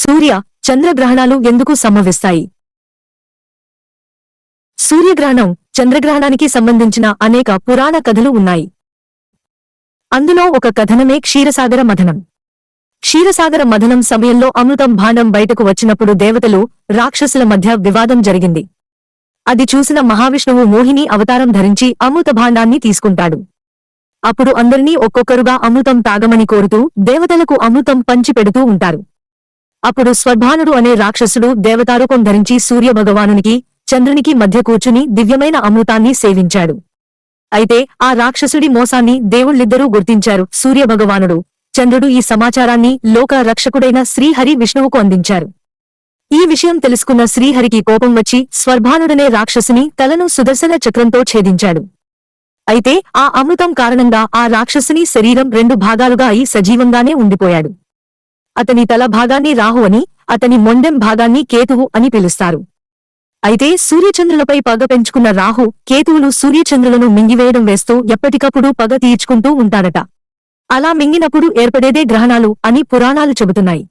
సూర్య చంద్రగ్రహణాలు ఎందుకు సంభవిస్తాయి? సూర్యగ్రహణం చంద్రగ్రహణానికి సంబంధించిన అనేక పురాణ కథలు ఉన్నాయి. అందులో ఒక కథనమే క్షీరసాగర మథనం. క్షీరసాగర మథనం సమయంలో అమృతం భాండం బయటకు వచ్చినప్పుడు దేవతలు రాక్షసుల మధ్య వివాదం జరిగింది. అది చూసిన మహావిష్ణువు మోహిని అవతారం ధరించి అమృత భాండాన్ని తీసుకుంటాడు. అప్పుడు అందరినీ ఒక్కొక్కరుగా అమృతం తాగమని కోరుతూ దేవతలకు అమృతం పంచిపెడుతూ ఉంటారు. అప్పుడు స్వర్భానుడు అనే రాక్షసుడు దేవతారూపం ధరించి సూర్యభగవానునికి చంద్రునికి మధ్య కూర్చుని దివ్యమైన అమృతాన్ని సేవించాడు. అయితే ఆ రాక్షసుడి మోసాన్ని దేవుళ్ళిద్దరూ గుర్తించారు సూర్యభగవానుడు. చంద్రుడు ఈ సమాచారాన్ని లోక రక్షకుడైన శ్రీహరి విష్ణువుకు అందించారు. ఈ విషయం తెలుసుకున్న శ్రీహరికి కోపం వచ్చి స్వర్భానుడనే రాక్షసుని తలను సుదర్శన చక్రంతో ఛేదించాడు. అయితే ఆ అమృతం కారణంగా ఆ రాక్షసుని శరీరం రెండు భాగాలుగా అయి సజీవంగానే ఉండిపోయాడు. అతని తల భాగాన్ని రాహు అని అతని మొండెం భాగాన్ని కేతువు అని పిలుస్తారు. అయితే సూర్యచంద్రులపై పగ పెంచుకున్న రాహు కేతువులు సూర్యచంద్రులను మింగివేయడం వేస్తూ ఎప్పటికప్పుడు పగ తీర్చుకుంటూ ఉంటారట. అలా మింగినప్పుడు ఏర్పడేదే గ్రహణాలు అని పురాణాలు చెబుతున్నాయి.